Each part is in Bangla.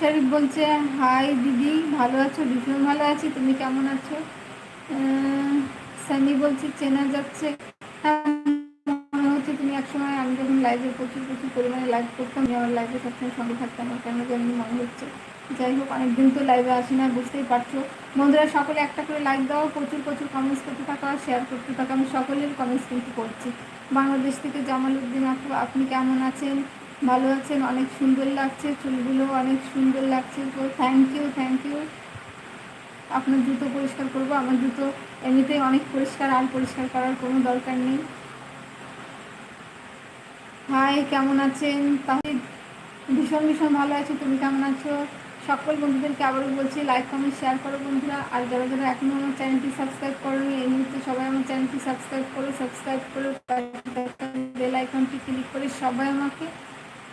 শরীফ বলছে হাই দিদি ভালো আছো? ভীষণ ভালো আছি তুমি কেমন আছো? সানি বলছে চেনা যাচ্ছে। হ্যাঁ, মনে হচ্ছে তুমি একসময় আমি যখন লাইভে প্রচুর প্রচুর পরিমাণে লাইভ করতাম আমি আমার লাইভে সবসময় সঙ্গে থাকতাম কেন জানি মনে হচ্ছে। যাই হোক অনেকদিন তো লাইভে আসি না বুঝতেই পারছ। বন্ধুরা সকলে একটা করে লাইক দাও প্রচুর প্রচুর কমেন্টস করতে থাকা শেয়ার করতে থাকা। আমি সকলের কমেন্টস কিন্তু করছি। বাংলাদেশ থেকে জামাল উদ্দিন আপু আপনি কেমন আছেন? ভালো আছেন, অনেক সুন্দর লাগছে, চুলগুলো অনেক সুন্দর লাগছে। তো থ্যাংক ইউ থ্যাংক ইউ আপনার জুতো পরিষ্কার করব, আমার জুতো এমনিতেই অনেক পরিষ্কার, আর পরিষ্কার করার কোনো দরকার নেই। হাই কেমন আছেন? তাহলে ভীষণ ভীষণ ভালো আছি, তুমি কেমন আছো? সকল বন্ধুদেরকে আবারও বলছি লাইক কমেন্ট শেয়ার করো বন্ধুরা। আর যারা যারা এখনও আমার চ্যানেলটি সাবস্ক্রাইব করোনি, এই মুহূর্তে সবাই আমার চ্যানেলটি সাবস্ক্রাইব করো সাবস্ক্রাইব করে বেল আইকনটি ক্লিক করে সবাই আমাকে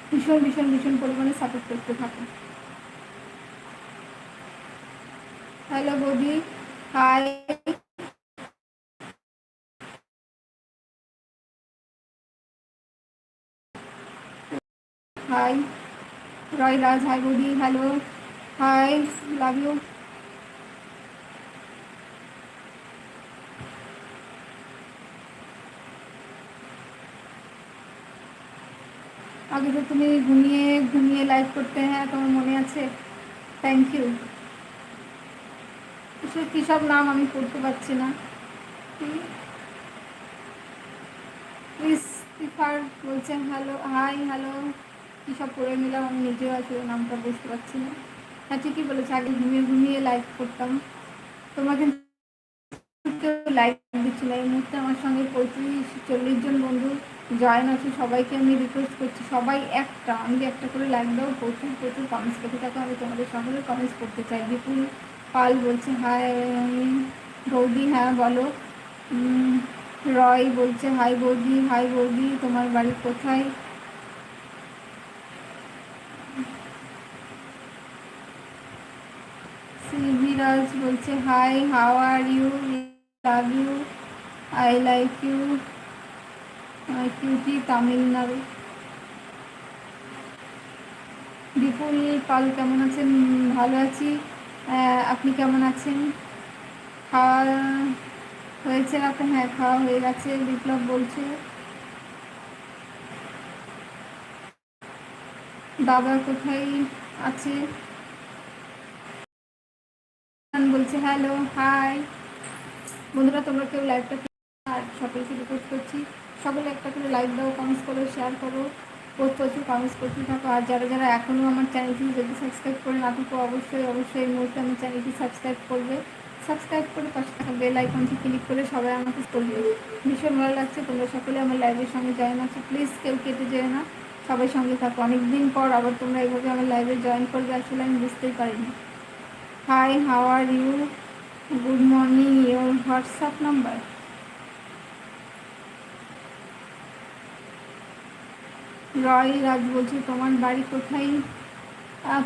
ভীষণ ভীষণ ভীষণ পরিমাণে সাপোর্ট করতে থাকে। হ্যালো বৌদি। Hi hi Roy Raj hi বৌদি। হ্যালো হাই লাভ ইউ আগে তো তুমি ঘুমিয়ে ঘুমিয়ে লাইভ করতে হ্যাঁ তোমার মনে আছে? থ্যাংক ইউ কী সব নাম আমি পড়তে পারছি না। ইস্তিফার বলছেন হ্যালো হাই হ্যালো কী সব পড়ে নিলাম, আমি নিজেও আসলে নামটা বুঝতে পারছি না। হ্যাঁ ঠিকই বলেছে, আগে ঘুমিয়ে ঘুমিয়ে লাইভ করতাম। তোমাকে লাইভ দিচ্ছি না। এই মুহূর্তে আমার সঙ্গে পঁয়ত্রিশ, চল্লিশ জন বন্ধু জয়েন আছে। সবাইকে আমি রিকোয়েস্ট করছি। সবাই একটা, আমি একটা করে লাইক দাও। প্রচুর প্রচুর কমেন্টস করতে থাকো। আমি তোমাদের সকলে কমেন্টস করতে চাই। বিপুল পাল বলছে হাই বৌদি হ্যাঁ বলো। রয় বলছে হাই বৌদি হাই বৌদি, তোমার বাড়ি কোথায়? সিভিরাজ বলছে hi how are you love you I like you cutie Tamil Nadu Bipul Pal কেমন আছেন? ভালো আছি। আপনি কেমন আছেন? খাওয়া হয়েছে রাতে? হ্যাঁ খাওয়া হয়ে গেছে, বিপ্লব বলছে। বাবা কোথায় আছে? বলছে, হ্যালো হাই বন্ধুরা, তোমরা কেউ লাইভটা আর সকলকে রিকোয়েস্ট করছি? সকলে একটা করে লাইক দাও কমেন্টস করো শেয়ার করো। পোস্ট প্রচুর কমেন্টস করতে থাকো। আর যারা যারা এখনও আমার চ্যানেলটি যদি সাবস্ক্রাইব করে না থাকো, অবশ্যই অবশ্যই এই মুহূর্তে আমার চ্যানেলটি সাবস্ক্রাইব করবে। সাবস্ক্রাইব করে পাশে থাকা বেল আইকনটি ক্লিক করে সবাই আমাকে করবে। ভীষণ ভালো লাগছে। তোমরা সকলে আমার লাইভের সঙ্গে জয়েন আছো। প্লিজ কেউ কেটে যেও না। সবাই সঙ্গে থাকো। অনেকদিন পর আবার তোমরা এইভাবে আমার লাইভে জয়েন করবে। আসলে আমি বুঝতেই পারিনি। Hi how are you good morning your WhatsApp number Roy Raj বলছি, তোমার বাড়ি কোথায়?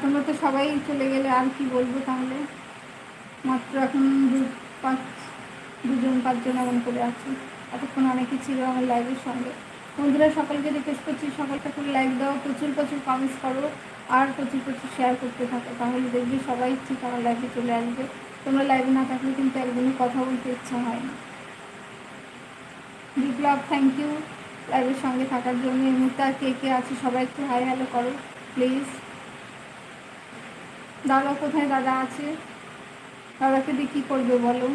তোমরা তো সবাই চলে গেলে, আর কি বলব তাহলে? মাত্র এখন দু পাঁচ, দুজন পাঁচজন এমন করে আছে। এতক্ষণ অনেকে ছিল আমার লাইভের সঙ্গে। বন্ধুরা, সকলকে রিকোয়েস্ট করছি, সকলকে করে লাইক দাও, প্রচুর প্রচুর কমেন্টস করো আর প্রচুর প্রচুর শেয়ার করতে থাকো। তাহলে দেখবি সবাই ঠিক আমার লাইভে চলে আসবে। তোমরা লাইভে না থাকলে কিন্তু একদিনই কথা বলতে ইচ্ছা হয় না। বিপ্লব থ্যাংক ইউ লাইভের সঙ্গে থাকার জন্য এই মুহূর্তে আর কে কে আছে সবাই একটু হাই হ্যালো করো প্লিজ দাদা কোথায়? দাদা আছে। দাদাকে দিয়ে কী করবে বলো?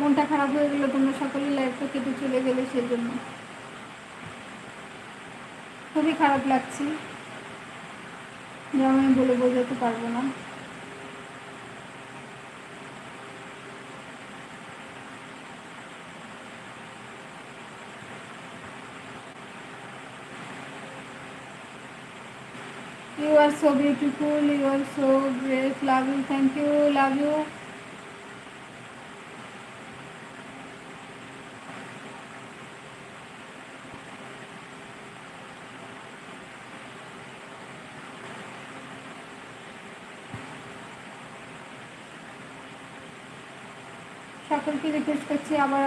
মনটা খারাপ হয়ে গেলো তোমরা সকলেই লাইফটা কেটে চলে গেলে সেই জন্য খুবই খারাপ লাগছে। যেমন আমি বলে বোঝাতে পারব না। You are so beautiful, you are so great, love you, thank you, love you. সকলকে রিকোয়েস্ট করছি? আবার